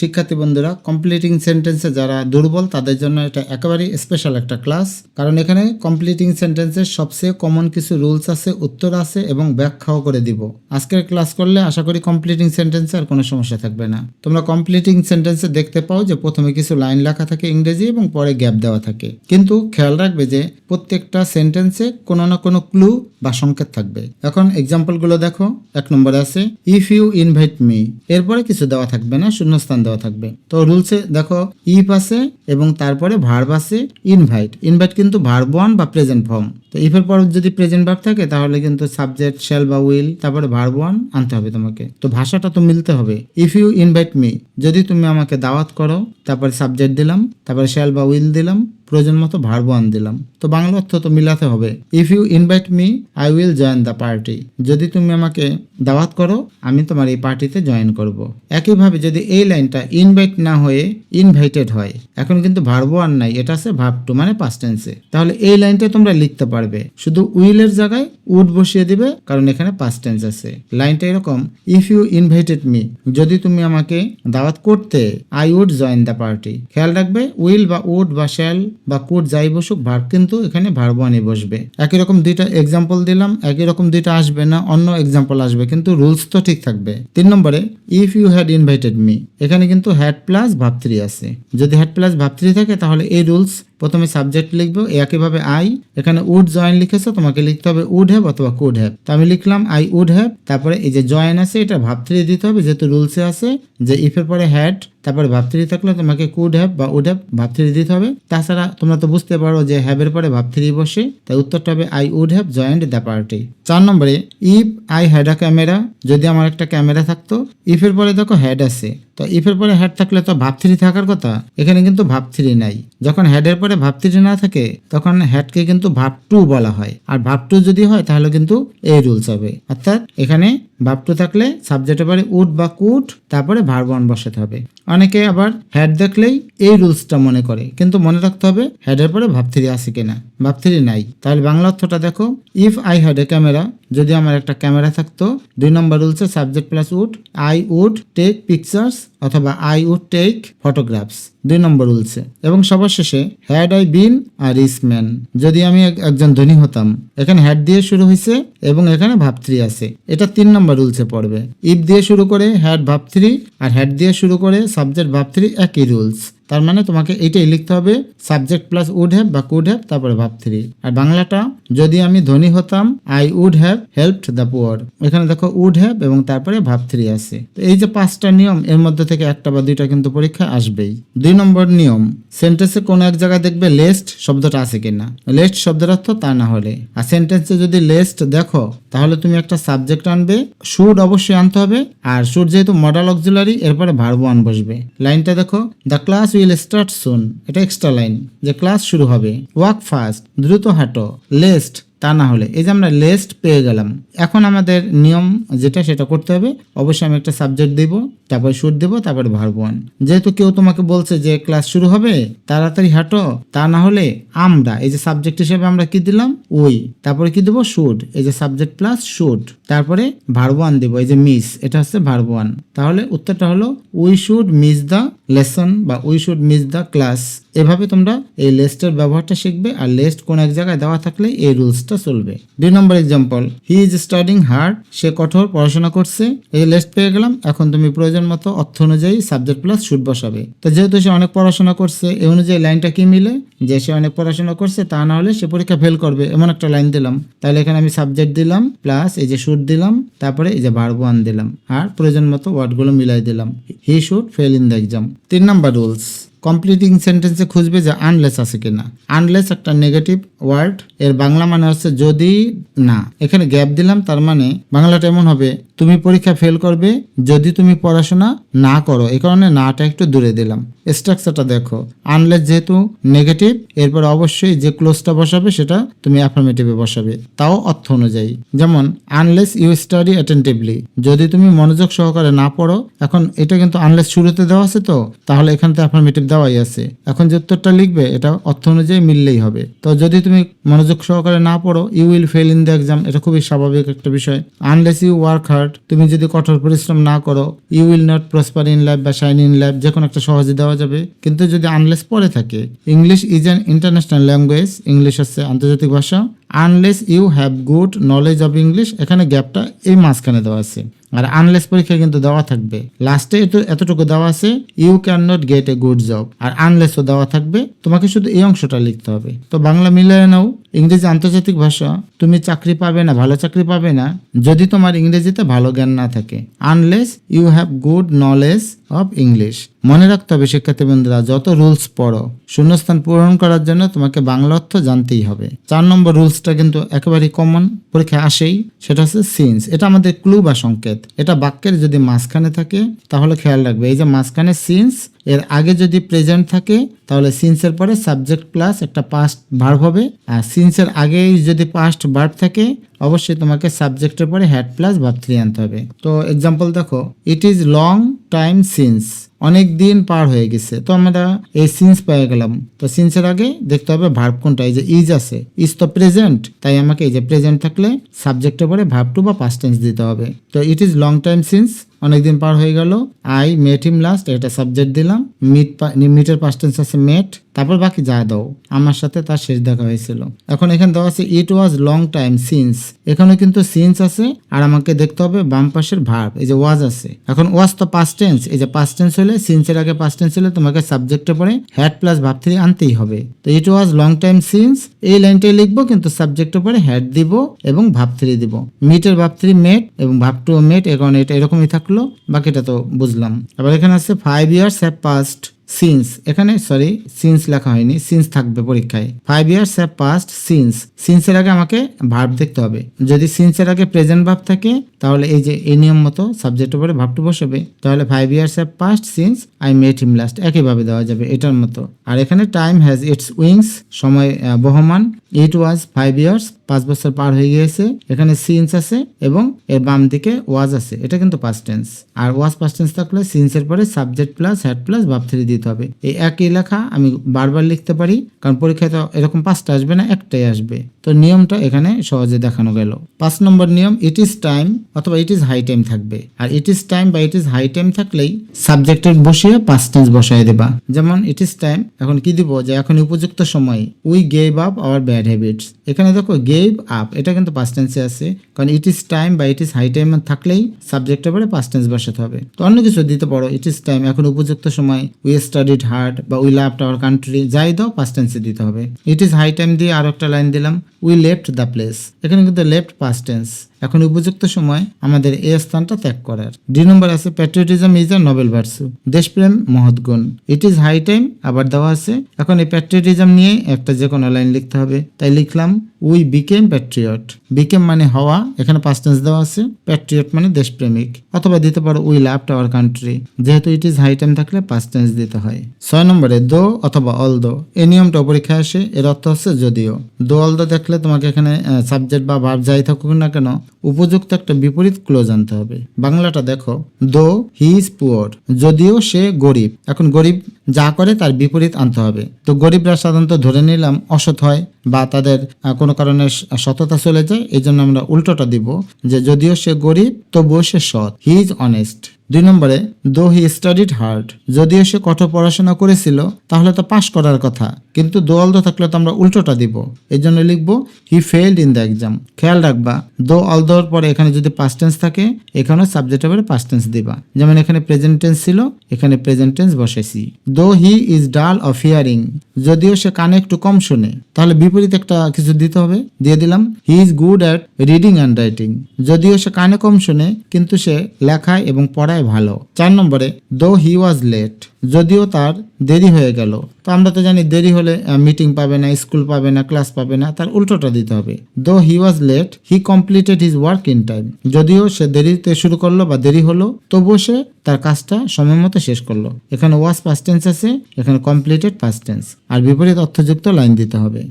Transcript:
শিক্ষার্থী বন্ধুরা কমপ্লিটিং সেন্টেন্সে যারা দুর্বল, তাদের জন্য এটা একেবারে স্পেশাল একটা ক্লাস কারণ এখানে কমপ্লিটিং সেন্টেন্সের সবচেয়ে কমন কিছু রুলস আছে, উত্তর আছে এবং ব্যাখ্যাও করে দিব। আজকের ক্লাস করলে আশা করি কমপ্লিটিং সেন্টেন্সে আর কোনো সমস্যা থাকবে না। তোমরা কমপ্লিটিং সেন্টেন্সে দেখতে পাও যে প্রথমে কিছু লাইন লেখা থাকে ইংরেজি এবং পরে গ্যাপ দেওয়া থাকে। কিন্তু খেয়াল রাখবে যে প্রত্যেকটা সেন্টেন্সে কোনো না কোনো ক্লু বা সংকেত থাকবে। এখন এক্সাম্পলগুলো দেখো। এক নম্বরে আছে ইফ ইউ ইনভাইট মি এরপরে কিছু দেওয়া থাকবে না, শূন্যস্থান দেওয়া থাকবে। তো রুলসে দেখো ই আছে এবং তারপরে ভার্ব আছে ইনভাইট ইনভাইট কিন্তু ভার্ব ওয়ান বা প্রেজেন্ট ফর্ম তো ইফের পর যদি প্রেজেন্ট ভার্ব থাকে, তাহলে কিন্তু সাবজেক্ট শেল বা উইল তারপরে ভার্ব ওয়ান আনতে হবে তোমাকে। তো ভাষাটা তো মিলতে হবে। ইফ ইউ ইনভাইট মি যদি তুমি আমাকে দাওয়াত করো, তারপরে সাবজেক্ট দিলাম, তারপরে শেল বা উইল দিলাম প্রয়োজন মতো ভার্ব ওয়ান দিলাম। তো বাংলা অর্থ তো মিলাতে হবে। If you invite me I will join the party যদি তুমি আমাকে দাওয়াত করো, আমি তোমার এই পার্টিতে জয়েন করব। একইভাবে যদি এই লাইনটা ইনভাইট না হয়ে ইনভাইটেড হয়, এখন কিন্তু ভার্ব ওয়ান নাই, এটা আছে ভার্ব টু মানে পাস্ট টেন্সে তাহলে এই লাইনটা তোমরা লিখতে পারবে। শুধু উইলের জায়গায় উড বসিয়ে দিবে, কারণ এখানে পাস্ট টেন্স আছে। লাইনটা এরকম ইফ ইউ ইনভাইটেড মি যদি তুমি আমাকে দাওয়াত করতে I would join the party খেয়াল রাখবে উইল বা উড বা শ্যাল বা কোর্ট যাই বসুক ভার্ব কিন্তু এখানে ভার্ব ওয়ানই বসবে। একই রকম দুইটা এক্সাম্পল দিলাম, একই রকম দুইটা আসবে না, অন্য এক্সাম্পল আসবে, কিন্তু রুলস তো ঠিক থাকবে। তিন নম্বরে if you had invited me এখানে কিন্তু হ্যাড প্লাস ভাব থ্রি আছে। যদি হ্যাড প্লাস ভাব থ্রি থাকে, তাহলে এই রুলস প্রথমে সাবজেক্ট লিখব একইভাবে আই এখানে উড জয়েন লিখেছো, তোমাকে লিখতে হবে উড হ্যাভ অথবা কুড হ্যাভ তো আমি লিখলাম আই উড হ্যাভ তারপরে এই যে জয়েন আছে, এটা ভাব থ্রি দিতে হবে, যেহেতু রুলসে আছে, যে ইফের পরে হ্যাড তারপরে ভাব থ্রি থাকলে তোমাকে কুড হ্যাভ বা উড হ্যাভ ভাব থ্রি দিতে হবে। তাছাড়া তোমরা তো বুঝতে পারো যে হ্যাভের পরে ভাব থ্রি বসে, তাই উত্তরটা হবে I would have joined the party চার নম্বরে if I had a camera যদি আমার একটা ক্যামেরা থাকতো ইফের পরে দেখো হ্যাড আছে। তো ইফের পরে হ্যাড থাকলে তো ভাব থ্রি থাকার কথা, এখানে কিন্তু ভাব থ্রি নাই। যখন হ্যাডের পরে ভাব থ্রি না থাকে, তখন হ্যাডকে কিন্তু ভাব টু বলা হয়। আর ভাব টু যদি হয়, তাহলে কিন্তু এই রুলস হবে। অর্থাৎ এখানে ভাব টু থাকলে সাবজেক্টের পরে উড বা কুট, তারপরে ভার্ব ওয়ান বসাতে হবে। অনেকে আবার হ্যাড দেখলেই এই রুলসটা মনে করে, কিন্তু মনে রাখতে হবে হেডের পরে ভাব থ্রি আছে কিনা। ভাব থ্রি নাই। তাহলে বাংলা অর্থটা দেখো if I had a camera যদি আমার একটা ক্যামেরা থাকতো, দুই নম্বর রুলসে subject plus would, I would take pictures অথবা আই উড টেক ফটোগ্রাফস, দুই নম্বর রুলসে। এবং সবার শেষে, had I been a rich man. যদি আমি এক- একজন ধনী হতাম, এখানে হ্যাড দিয়ে শুরু হয়েছে এবং এখানে ভাব থ্রি আছে। এটা তিন নম্বর রুলসে পড়বে। ইফ দিয়ে শুরু করে, হ্যাড ভাব থ্রি আর হ্যাড দিয়ে শুরু করে, সাবজেক্ট ভাব থ্রি একই রুলস। তার মানে তোমাকে এইটাই লিখতে হবে সাবজেক্ট প্লাস উড হ্যাভ বা কুড হ্যাভ তারপরে ভাব থ্রি আর বাংলাটা, যদি আমি ধনী হতাম I would have helped the poor এখানে দেখো উড হ্যাভ এবং তারপরে ভাব থ্রি আছে। তো এই যে পাঁচটা নিয়ম, এর মধ্যে থেকে একটা বা দুইটা কিন্তু পরীক্ষায় আসবেই। দুই নম্বর নিয়ম সেন্টেন্সে কোনো এক জায়গায় দেখবে লেস্ট শব্দটা আছে কিনা। লেস্ট শব্দের অর্থ তা না হলে। আর সেন্টেন্সে যদি লেস্ট দেখো তাহলে তুমি একটা সাবজেক্ট আনবে শুড অবশ্যই আনতে হবে, আর শুড যেহেতু মডাল অক্সিলারি এরপরে ভার্ব ওয়ান বসবে। লাইনটা দেখো the class will start soon এটা এক্সট্রা লাইন যে ক্লাস শুরু হবে। ওয়াক ফাস্ট দ্রুত হাঁটো। লেস্ট তা না হলে। এই যে আমরা লেস্ট পেয়ে গেলাম, এখন আমাদের নিয়ম যেটা সেটা করতে হবে। অবশ্যই আমি একটা সাবজেক্ট দিব, তারপরে শুট দেবো, তারপরে ভার্ব ওয়ান যেহেতু কেউ তোমাকে বলছে যে ক্লাস শুরু হবে, তাড়াতাড়ি হাঁটো, তা না হলে আমরা, এই যে সাবজেক্ট হিসেবে আমরা কি দিলাম? উই তারপরে কি দেবো? শুড এই যে সাবজেক্ট প্লাস শুড তারপরে ভার্ব ওয়ান দেবো, এই যে মিস এটা হচ্ছে ভার্ব ওয়ান তাহলে উত্তরটা হলো we should miss the lesson বা we should miss the class এভাবে তোমরা এই লেস্টের ব্যবহারটা শিখবে, আর লেস্ট কোন এক জায়গায় দেওয়া থাকলে এই রুলসটা চলবে। দুই number example he is studying hard সে কঠোর পড়াশোনা করছে, এই লেস্ট পেয়ে গেলাম, এখন তুমি প্রয়োজন মতো অর্থ অনুযায়ী সাবজেক্ট প্লাস শুট বসাবে। তো যেহেতু সে অনেক পড়াশোনা করছে, এই অনুযায়ী লাইনটা কি মিলে? যে সে অনেক পড়াশোনা করছে, তা না হলে সে পরীক্ষা ফেল করবে, এমন একটা লাইন দিলাম। তাহলে এখানে আমি সাবজেক্ট দিলাম প্লাস এই যে শুট দিলাম, তারপরে এই যে ভার্ব ওয়ান দিলাম, আর প্রয়োজন মতো ওয়ার্ডগুলো মিলাই দিলাম। He should fail in the exam তিন নাম্বার রুলস কমপ্লিটিং সেন্টেন্সে খুঁজবে যে আনলেস আছে কিনা। আনলেস একটা নেগেটিভ ওয়ার্ড এর বাংলা মানে হচ্ছে যদি না। এখানে গ্যাপ দিলাম, তার মানে বাংলাটা এমন হবে, তুমি পরীক্ষা ফেল করবে, যদি তুমি পড়াশোনা না করো। এই কারণে নাটা একটু দূরে দিলাম। স্ট্রাকচারটা দেখো। আনলেস যেহেতু নেগেটিভ এরপর অবশ্যই যে ক্লোজটা বসাবে, সেটা তুমি অ্যাফার্মেটিভে বসাবে। তাও অর্থ অনুযায়ী। যেমন আনলেস ইউ স্টাডি অ্যাটেন্টিভলি যদি তুমি মনোযোগ সহকারে না পড়ো, এখন এটা কিন্তু আনলেস শুরুতে দেওয়া আছে তো, তাহলে এখান থেকে অ্যাফার্মেটিভ দেওয়াই আছে। এখন যে উত্তরটা লিখবে, এটা অর্থ অনুযায়ী মিললেই হবে। তো যদি তুমি মনোযোগ সহকারে না পড়ো you will fail in the exam এটা খুবই স্বাভাবিক একটা বিষয়। আনলেস ইউ ওয়ার্ক হার্ড তুমি যদি কঠোর পরিশ্রম না করো you will not prosper in life বা শাইন ইন লাইফ যে কোনো একটা সহজে দেওয়া যাবে। কিন্তু যদি আনলেস পড়ে থাকে English is an international language English হচ্ছে আন্তর্জাতিক ভাষা। Unless you have good knowledge of English এখানে গ্যাপটা এই মাঝখানে দেওয়া আছে। আর আনলেস পরীক্ষা কিন্তু দেওয়া থাকবে। লাস্টে এতটুকু দেওয়া আছে you can not get a good job আর আনলেসও দেওয়া থাকবে, তোমাকে শুধু এই অংশটা লিখতে হবে। তো বাংলা মিলিয়ে নাও ইংরেজি আন্তর্জাতিক ভাষা, তুমি চাকরি পাবে না, ভালো চাকরি পাবে না, যদি তোমার ইংরেজিতে ভালো জ্ঞান না থাকে। Unless you have good knowledge of English মনে রাখতে হবে, শিক্ষার্থী বন্ধুরা, যত রুলস পড়ো, শূন্যস্থান পূরণ করার জন্য তোমাকে বাংলা অর্থ জানতেই হবে। চার নম্বর রুলসটা কিন্তু একেবারেই কমন পরীক্ষায় আসেই, সেটা হচ্ছে সিন্স এটা আমাদের ক্লু বা সংকেত। এটা বাক্যের যদি মাঝখানে থাকে, তাহলে খেয়াল রাখবে। এই যে মাঝখানে সিন্স এর আগে যদি প্রেজেন্ট থাকে, তাহলে সিন্সের পরে সাবজেক্ট প্লাস একটা পাস্ট ভার্ব হবে, আর সিন্সের আগেই যদি পাস্ট ভার্ব থাকে অবশ্যই তোমাকে সাবজেক্টের পরে হ্যাড প্লাস ভার্ব থ্রি আনতে হবে। তো এক্সাম্পল দেখো it is long time since অনেক দিন পার হয়ে গেছে। তো আমরা এই সিন্স পেয়ে গেলাম। তো সিন্সের আগে দেখতে হবে ভার্ব কোনটা, এই যে ইজ আছে। ইজ তো প্রেজেন্ট তাই আমাকে এই যে প্রেজেন্ট থাকলে সাবজেক্টের পরে ভার্ব টু বা পাস্ট টেন্স দিতে হবে। তো it is long time since অনেকদিন পার হয়ে গেল। আই মেট হিম লাস্ট এটা সাবজেক্ট দিলাম। মিট মিটের পাস্ট টেন্স আছে মেট তারপর বাকি যা দাও। আমার সাথে তার শেষ দেখা হয়েছিল। এখন এখানে দেওয়া আছে it was long time since এখানে কিন্তু সিন্স আছে, আর আমাকে দেখতে হবে বাম পাশের ভার্ব এই যে ওয়াজ আছে। এখন ওয়াজ তো পাস্ট টেন্স এই যে পাস্ট টেন্স হলে সিন্সের আগে পাস্ট টেন্স হলে তোমাকে সাবজেক্টে পরে হ্যাড প্লাস ভাব থ্রি আনতেই হবে। তো it was long time since এই লাইনটাই লিখব, কিন্তু সাবজেক্টে পরে হ্যাড দিব এবং ভাব থ্রি দিব। মিটের ভাব থ্রি মেট এবং ভাব টু মেট এখন এটা এরকমই থাকল, বাকিটা তো বুঝলাম। আবার এখানে আছে five years have passed since এখানে সরি সিন্স লেখা হয়নি সিন্স থাকবে পরীক্ষায়। Five years have passed since সিন্সের আগে আমাকে ভার্ব দেখতে হবে। যদি সিন্সের আগে প্রেজেন্ট ভাব থাকে তাহলে এই যে এই নিয়ম মতো সাবজেক্ট উপরে ভাবটু বসবে, তাহলে five years have passed since I met him last একইভাবে দেওয়া যাবে এটার মতো। আর এখানে টাইম হ্যাজ ইটস উইংস সময় বহমান। ইট ওয়াজ ফাইভ ইয়ার্স পাঁচ বছর পার হয়ে গিয়েছে। এখানে সিন্স আছে এবং এর বাম দিকে ওয়াজ আছে। এটা কিন্তু পাস্ট টেন্স আর ওয়াজ পাস্ট টেন্স থাকলে সিন্সের পরে subject plus had plus verb three দিতে হবে। এই একই লেখা আমি বারবার লিখতে পারি, কারণ পরীক্ষায় তো এরকম পাঁচটা আসবে না, একটাই আসবে। তো নিয়মটা এখানে সহজে দেখানো গেল। পাঁচ নম্বর নিয়ম ইট ইজ টাইম অথবা ইট ইজ হাই টাইম থাকবে। আর ইট ইজ টাইম বা ইট ইজ হাই টাইম থাকলেই সাবজেক্টের বসিয়ে পাস্ট টেন্স বসায় দেবা। যেমন ইট ইজ টাইম এখন কি দিব? যে এখন উপযুক্ত সময় we gave up our bad habits এখানে দেখো গেভ আপ এটা কিন্তু পাস্ট টেন্সে আছে। কারণ ইট ইজ টাইম বা ইট ইজ হাই টাইম থাকলেই সাবজেক্টের পরে পাস্ট টেন্স বসাতে হবে। তো অন্য কিছু দিতে পারো ইট ইজ টাইম এখন উপযুক্ত সময় উই স্টাডিড হার্ড বা উই লাভ আওয়ার কান্ট্রি যাই দাও পাস্ট টেন্সে দিতে হবে। ইট ইজ হাই টাইম দিয়ে আরও একটা লাইন দিলাম উই লেফট দ্য প্লেস এখানে কিন্তু লেফট পাস্ট টেন্স এখন উপযুক্ত সময় আমাদের এই স্থানটা ত্যাগ করার। দুই নম্বর আছে patriotism is a noble versus দেশপ্রেম, মহৎ গুণ। ইট ইজ হাই টাইম আবার দেওয়া আছে, এখন এই প্যাট্রিয়টিজম নিয়ে একটা যে কোনো লাইন লিখতে হবে। তাই লিখলাম উই বিকেম প্যাট্রিয়ট বিকেম মানে হওয়া, এখানে পাস্ট টেন্স দেওয়া আছে প্যাট্রিয়ট মানে দেশপ্রেমিক, অথবা দিতে পারো উই লাভ আওয়ার কান্ট্রি যেহেতু ইট ইজ হাই টাইম থাকলে পাস্ট টেন্স দিতে হয়। ছয় নম্বরে দো অথবা অল দো এই নিয়মটা পরীক্ষায় আসে, এর অর্থ হচ্ছে যদিও। দো অল দো দেখলে তোমাকে এখানে সাবজেক্ট বা ভার্ব যাই থাকুক না কেন, উপযুক্ত একটা বিপরীত ক্লোজ আনতে হবে। বাংলাটা দেখো দো হি ইজ পুয়ার যদিও সে গরিব। এখন গরিব যা করে তার বিপরীত আনতে হবে। তো গরিবরা সাধারণত ধরে নিলাম অসৎ হয় বা তাদের কোনো কারণে সততা চলে যায়, এই জন্য আমরা উল্টোটা দিব যে যদিও সে গরিব, তবুও সে সৎ। হি ইজ অনেস্ট দুই নম্বরে দো হি স্টাডিড হার্ড যদিও সে কঠোর পড়াশোনা করেছিল, তাহলে তো পাশ করার কথা। কিন্তু দো অল দো থাকলে তো আমরা উল্টোটা দিব। এই জন্য লিখব he failed in the exam খেয়াল রাখবা দো অল দোর পরে এখানে যদি পাস্ট টেন্স থাকে, এখানেও সাবজেক্ট হবে পাস্ট টেন্স দিবা। যেমন এখানে প্রেজেন্ট টেন্স ছিল, এখানে প্রেজেন্ট টেন্স বসেছি though he is dull of hearing যদিও সে কানে একটু কম শুনে। তাহলে বিপরীত একটা কিছু দিতে হবে। দিয়ে দিলাম he is good at reading and writing যদিও সে কানে কম শুনে, কিন্তু সে লেখায় এবং পড়ায় ভালো। চার নম্বরে দো হি ওয়াজ লেট যদিও তার দেরি হয়ে গেল। তো আমরা তো জানি দেরি হলে মিটিং পাবে না স্কুল পাবে না ক্লাস পাবে না, তার উল্টোটা দিতে হবে। Though he was late he completed his work in time যদিও সে দেরিতে শুরু করল বা দেরি হলো, তবুও সে তার কাজটা সময় মতো শেষ করল। এখানে ওয়াজ পাস্ট টেন্স আছে, এখানে কমপ্লিটেড পাস্ট টেন্স আর বিপরীত অর্থযুক্ত লাইন দিতে হবে।